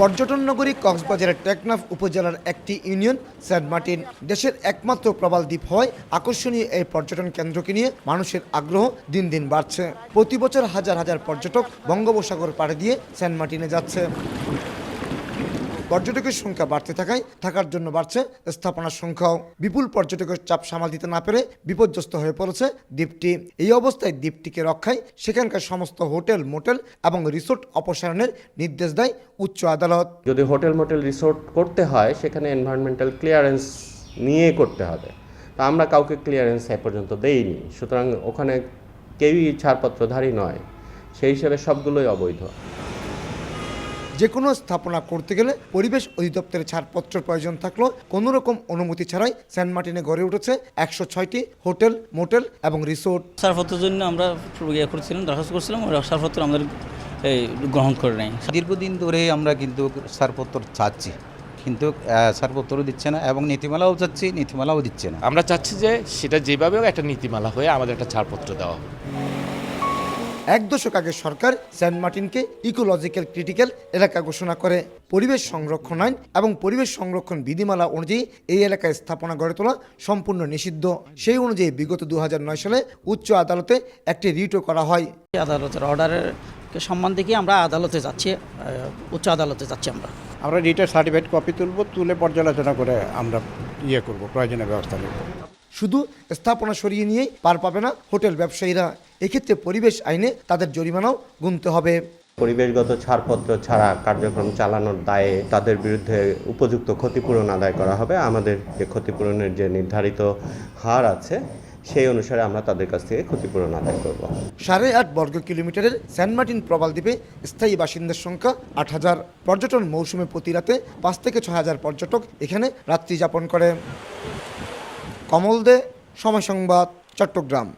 পর্যটন নগরী কক্সবাজারের টেকনাফ উপজেলার একটি ইউনিয়ন, সেন্ট মার্টিন। দেশের একমাত্র প্রবাল দ্বীপ হয় আকর্ষণীয় এই পর্যটন কেন্দ্রকে নিয়ে মানুষের আগ্রহ দিন দিন বাড়ছে। প্রতি বছর হাজার হাজার পর্যটক বঙ্গোপসাগর পাড়ে দিয়ে সেন্ট মার্টিনে যাচ্ছে। পর্যটকের সংখ্যা বাড়তে থাকায় থাকার জন্য বাড়ছে স্থাপনার সংখ্যাও। বিপুল পর্যটকের চাপ সামাল দিতে না পেরে বিপর্যস্ত হয়ে পড়েছে দ্বীপটি। এই অবস্থায় দ্বীপটিকে রক্ষায় সেখানকার সমস্ত হোটেল, মোটেল এবং রিসোর্ট অপসারণের নির্দেশ দেয় উচ্চ আদালত। যদি হোটেল, মোটেল, রিসোর্ট করতে হয়, সেখানে এনভায়রনমেন্টাল ক্লিয়ারেন্স নিয়ে করতে হবে। তা আমরা কাউকে ক্লিয়ারেন্স এ পর্যন্ত দেইনি। সুতরাং ওখানে কেউই ছাড়পত্রধারী নয়। সেই হিসেবে সবগুলোই অবৈধ। যে কোনো স্থাপনা করতে গেলে পরিবেশ অধিদপ্তরের ছাড়পত্র প্রয়োজন থাকলেও কোনো রকম অনুমতি ছাড়াই সেন্ট মার্টিনে গড়ে উঠেছে একশো ছয়টি হোটেল মোটেল এবং রিসোর্ট। ছাড়পত্রের জন্য আমরা ইয়ে করছিলাম দরখাস্ত করছিলাম ছাড়পত্র আমাদের গ্রহণ করে নেয় দীর্ঘদিন ধরে আমরা কিন্তু ছাড়পত্র চাচ্ছি কিন্তু ছাড়পত্রও দিচ্ছে না এবং নীতিমালাও চাচ্ছি নীতিমালাও দিচ্ছে না। আমরা চাচ্ছি যে সেটা যেভাবে হোক একটা নীতিমালা হয়ে আমাদের একটা ছাড়পত্র দেওয়া হবে এক দশক আগে সরকার সেন্ট মার্টিনকে ইকোলজিক্যাল ক্রিটিক্যাল এলাকা ঘোষণা করে। পরিবেশ সংরক্ষণ আইন এবং পরিবেশ সংরক্ষণ বিধিমালা অনুযায়ী এই এলাকায় স্থাপনা গড়ে তোলা সম্পূর্ণ নিষিদ্ধ। সেই অনুযায়ী বিগত দু হাজার নয় সালে উচ্চ আদালতে একটি রিটও করা হয়। আদালতের অর্ডারের সম্মান দেখে আমরা আদালতে যাচ্ছি? উচ্চ আদালতে যাচ্ছি আমরা। আমরা রিটার সার্টিফিকেট কপি তুলব তুলে পর্যালোচনা করে আমরা ইয়ে করব প্রয়োজনীয় ব্যবস্থা নেব। শুধু স্থাপনা সরিয়ে নিয়েই পার পাবে না হোটেল ব্যবসায়ীরা। এক্ষেত্রে পরিবেশ আইনে তাদের জরিমানাও গুনতে হবে। পরিবেশগত ছাড়পত্র ছাড়া কার্যক্রম চালানোর দায়ে তাদের বিরুদ্ধে উপযুক্ত ক্ষতিপূরণ আদায় করা হবে। আমাদের যে ক্ষতিপূরণের যে নির্ধারিত হার আছে সেই অনুসারে আমরা তাদের কাছ থেকে ক্ষতিপূরণ আদায় করব। সাড়ে আট বর্গ কিলোমিটারের সেন্ট মার্টিন প্রবাল দ্বীপে স্থায়ী বাসিন্দার সংখ্যা আট হাজার। পর্যটন মৌসুমে প্রতি রাতে পাঁচ থেকে ছয় হাজার পর্যটক এখানে রাত্রি যাপন করে। কমল দে সময় সংবাদ চট্টগ্রাম।